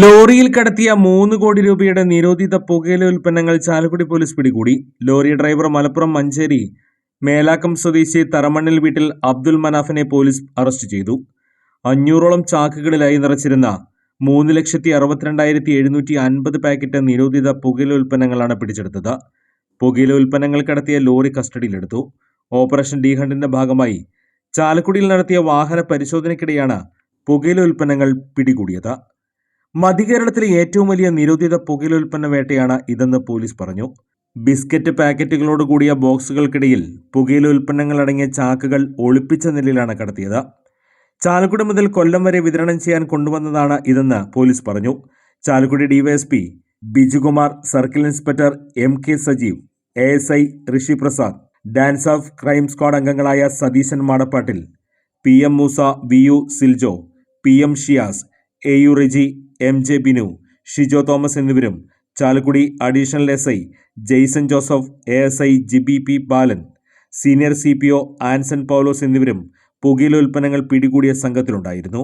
ലോറിയിൽ കടത്തിയ മൂന്ന് കോടി രൂപയുടെ നിരോധിത പുകയില ഉൽപ്പന്നങ്ങൾ ചാലക്കുടി പോലീസ് പിടികൂടി. ലോറി ഡ്രൈവർ മലപ്പുറം മഞ്ചേരി മേലാക്കം സ്വദേശി തറമണ്ണിൽ വീട്ടിൽ അബ്ദുൽ മനാഫിനെ പോലീസ് അറസ്റ്റ് ചെയ്തു. അഞ്ഞൂറോളം ചാക്കുകളിലായി നിറച്ചിരുന്ന മൂന്ന് ലക്ഷത്തി അറുപത്തിരണ്ടായിരത്തി എഴുന്നൂറ്റി അൻപത് പാക്കറ്റ് നിരോധിത പുകയില ഉൽപ്പന്നങ്ങളാണ് പിടിച്ചെടുത്തത്. പുകയില ഉൽപ്പന്നങ്ങൾ കടത്തിയ ലോറി കസ്റ്റഡിയിലെടുത്തു. ഓപ്പറേഷൻ ഡി ഹണ്ടിന്റെ ഭാഗമായി ചാലക്കുടിയിൽ നടത്തിയ വാഹന പരിശോധനയ്ക്കിടെയാണ് പുകയില ഉൽപ്പന്നങ്ങൾ പിടികൂടിയത്. മധ്യകേരളത്തിലെ ഏറ്റവും വലിയ നിരോധിത പുകയില ഉൽപ്പന്ന വേട്ടയാണ് ഇതെന്ന് പോലീസ് പറഞ്ഞു. ബിസ്ക്കറ്റ് പാക്കറ്റുകളോട് കൂടിയ ബോക്സുകൾക്കിടയിൽ പുകയില ഉൽപ്പന്നങ്ങൾ അടങ്ങിയ ചാക്കുകൾ ഒളിപ്പിച്ച നിലയിലാണ് കടത്തിയത്. ചാലക്കുടി മുതൽ കൊല്ലം വരെ വിതരണം ചെയ്യാൻ കൊണ്ടുവന്നതാണ് ഇതെന്ന് പോലീസ് പറഞ്ഞു. Chalakudy DYSP Bijukumar circle inspector M K Sajeev A S I Rishi Prasad DANSAF crime squad അംഗങ്ങളായ Satheesan Madappattil P M Moosa V U Siljo P M Shiyas A U Riji M J Binu Shijo Thomas എന്നിവരും Chalakudy additional S I Jaison Joseph A S I Jibi P Balan senior C P O Anson Paulose എന്നിവരും പുകയില ഉൽപ്പന്നങ്ങൾ പിടികൂടിയ സംഘത്തിലുണ്ടായിരുന്നു.